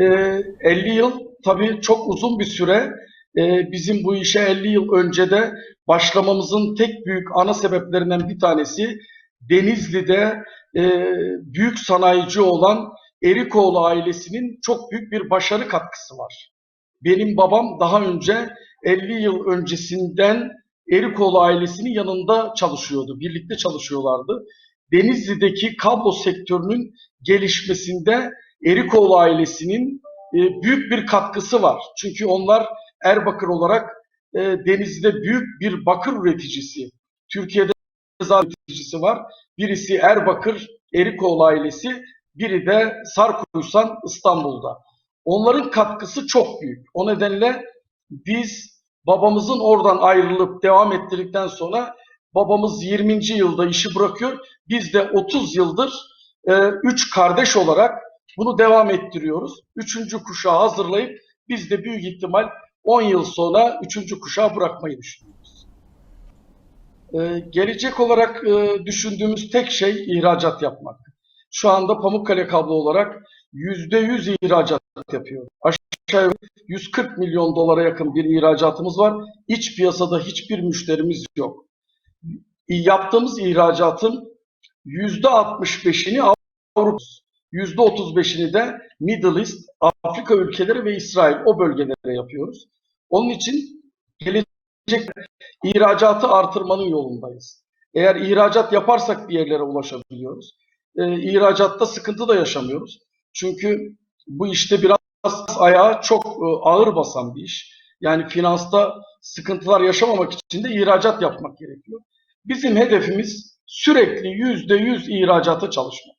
Ee, 50 yıl tabii çok uzun bir süre. Ee, bizim bu işe 50 yıl önce de başlamamızın tek büyük ana sebeplerinden bir tanesi Denizli'de e, büyük sanayici olan Erikoğlu ailesinin çok büyük bir başarı katkısı var. Benim babam daha önce 50 yıl öncesinden Erikoğlu ailesinin yanında çalışıyordu. Birlikte çalışıyorlardı. Denizli'deki kablo sektörünün gelişmesinde Erikoğlu ailesinin e, büyük bir katkısı var. Çünkü onlar Erbakır olarak e, Denizli'de büyük bir bakır üreticisi. Türkiye'de zaten üreticisi var. Birisi Erbakır, Erikoğlu ailesi, biri de Sarkuysan İstanbul'da. Onların katkısı çok büyük. O nedenle biz babamızın oradan ayrılıp devam ettirdikten sonra babamız 20. yılda işi bırakıyor. Biz de 30 yıldır e, üç kardeş olarak bunu devam ettiriyoruz. Üçüncü kuşağı hazırlayıp biz de büyük ihtimal 10 yıl sonra üçüncü kuşağı bırakmayı düşünüyoruz. E, gelecek olarak e, düşündüğümüz tek şey ihracat yapmak. Şu anda Pamukkale kablo olarak %100 ihracat yapıyoruz. Aşağı yukarı 140 milyon dolara yakın bir ihracatımız var. İç piyasada hiçbir müşterimiz yok. Yaptığımız ihracatın %65'ini Avrupa, %35'ini de Middle East, Afrika ülkeleri ve İsrail o bölgelere yapıyoruz. Onun için gelecek ihracatı artırmanın yolundayız. Eğer ihracat yaparsak bir yerlere ulaşabiliyoruz. Ee, ihracatta sıkıntı da yaşamıyoruz. Çünkü bu işte biraz ayağı çok e, ağır basan bir iş. Yani finansta sıkıntılar yaşamamak için de ihracat yapmak gerekiyor. Bizim hedefimiz sürekli yüzde yüz ihracata çalışmak.